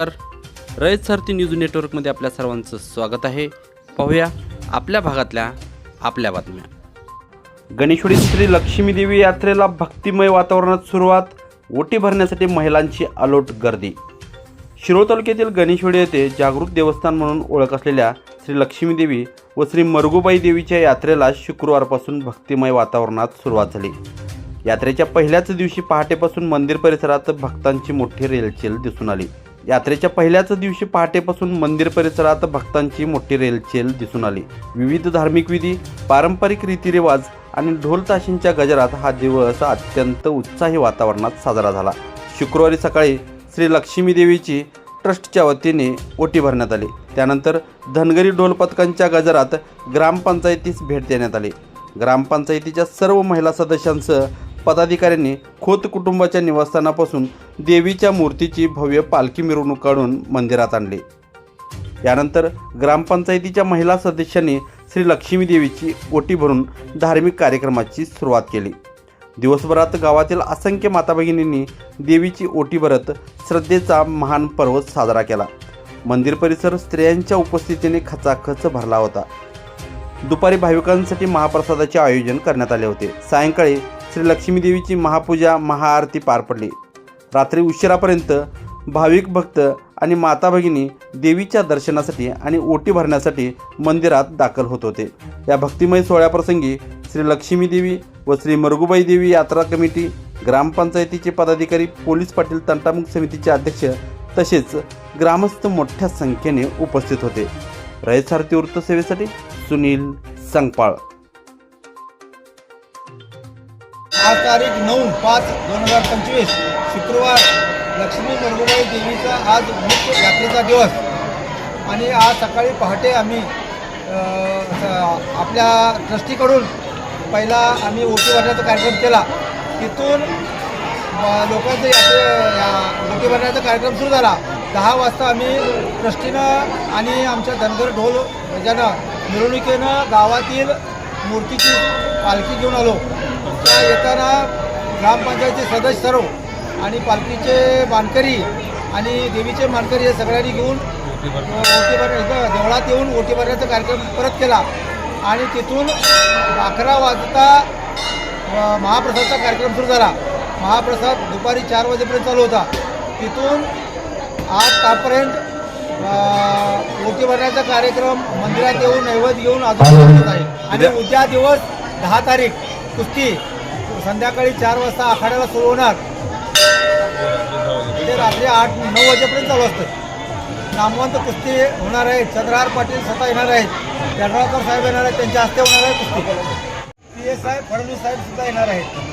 तर रयत सारथी न्यूज नेटवर्कमध्ये आपल्या सर्वांचं स्वागत आहे. पाहूया आपल्या भागातल्या आपल्या बातम्या. गणेशवाडी श्री लक्ष्मी देवी यात्रेला भक्तिमय वातावरणात सुरुवात ओटी भरण्यासाठी महिलांची अलोट गर्दी. शिरोळ तालुक्यातील गणेशवाडी येथे जागृत देवस्थान म्हणून ओळख असलेल्या श्री लक्ष्मी देवी व श्री मरगुबाई देवीच्या यात्रेला शुक्रवारपासून भक्तिमय वातावरणात सुरुवात झाली. यात्रेच्या पहिल्याच दिवशी पहाटेपासून मंदिर परिसरात भक्तांची मोठी रेलचेल दिसून आली. यात्रेच्या पहिल्याच दिवशी पहाटेपासून मंदिर परिसरात भक्तांची मोठी रेलचेल दिसून आली. विविध धार्मिक विधी पारंपरिक रीतिरिवाज आणि ढोल ताशींच्या गजरात हा दिवस अत्यंत उत्साही वातावरणात साजरा झाला. शुक्रवारी सकाळी श्री लक्ष्मी देवीची ट्रस्टच्या वतीने ओटी भरण्यात आली. त्यानंतर धनगरी ढोल पथकांच्या गजरात ग्रामपंचायतीस भेट देण्यात आली. ग्रामपंचायतीच्या सर्व महिला सदस्यांसह पदाधिकाऱ्यांनी खोत कुटुंबाच्या निवासस्थानापासून देवीच्या मूर्तीची भव्य पालखी मिरवणूक काढून मंदिरात आणली. यानंतर ग्रामपंचायतीच्या महिला सदस्यांनी श्री लक्ष्मी देवीची ओटी भरून धार्मिक कार्यक्रमाची सुरुवात केली. दिवसभरात गावातील असंख्य माता भगिनींनी देवीची ओटी भरत श्रद्धेचा महान पर्व साजरा केला. मंदिर परिसर स्त्रियांच्या उपस्थितीने खचाखच भरला होता. दुपारी भाविकांसाठी महाप्रसादाचे आयोजन करण्यात आले होते. सायंकाळी श्री लक्ष्मीदेवीची महापूजा महाआरती पार पडली. रात्री उशिरापर्यंत भाविक भक्त आणि माता भगिनी देवीच्या दर्शनासाठी आणि ओटी भरण्यासाठी मंदिरात दाखल होत होते. या भक्तिमय सोहळ्याप्रसंगी श्री लक्ष्मी देवी व श्री मरगुबाई देवी यात्रा कमिटी ग्रामपंचायतीचे पदाधिकारी पोलीस पाटील तंटामुख समितीचे अध्यक्ष तसेच ग्रामस्थ मोठ्या संख्येने उपस्थित होते. रयत सारथी वृत्तसेवेसाठी सुनील संगपाळ. आज तारीख नऊ पाच दोन हजार पंचवीस. शुक्रवार लक्ष्मी मरगुबाई देवीचा आज मुख्य यात्रेचा दिवस. आणि आज सकाळी पहाटे आम्ही आपल्या ट्रस्टीकडून पहिला आम्ही ओटी भरण्याचा कार्यक्रम केला. तिथून लोकांचं यात्रे या ओटी भरण्याचा कार्यक्रम सुरू झाला. दहा वाजता आम्ही ट्रस्टीनं आणि आमच्या धनगर ढोल ह्याच्यानं मिरवणुकीनं गावातील मूर्तीची पालखी घेऊन आलो. त्या येताना ग्रामपंचायतचे सदस्य सर्व आणि पालखीचे मानकरी आणि देवीचे मानकरी हे सगळ्यांनी घेऊन ओटी देवळात येऊन ओटी भरण्याचा कार्यक्रम परत केला. आणि तिथून अकरा वाजता महाप्रसादचा कार्यक्रम सुरू झाला. महाप्रसाद दुपारी चार वाजेपर्यंत चालू होता. तिथून आज तापर्यंत ओटी भरण्याचा कार्यक्रम मंदिरात येऊन नैवेद्य घेऊन अजून आहे. आणि उद्या दिवस दहा तारीख. कुस्ती. संध्याकाळी चार वाजता आखाड्याला सुरू होणार. ते रात्री आठ नऊ वाजेपर्यंत चालू असतं. नामवंत कुस्ती होणार आहे. चंद्रहार पाटील स्वतः येणार आहेत. यड्रावकर साहेब येणार आहेत. त्यांच्या हस्ते होणार आहे कुस्ती. पी एस साहेब फडणवीस साहेब सुद्धा येणार आहेत.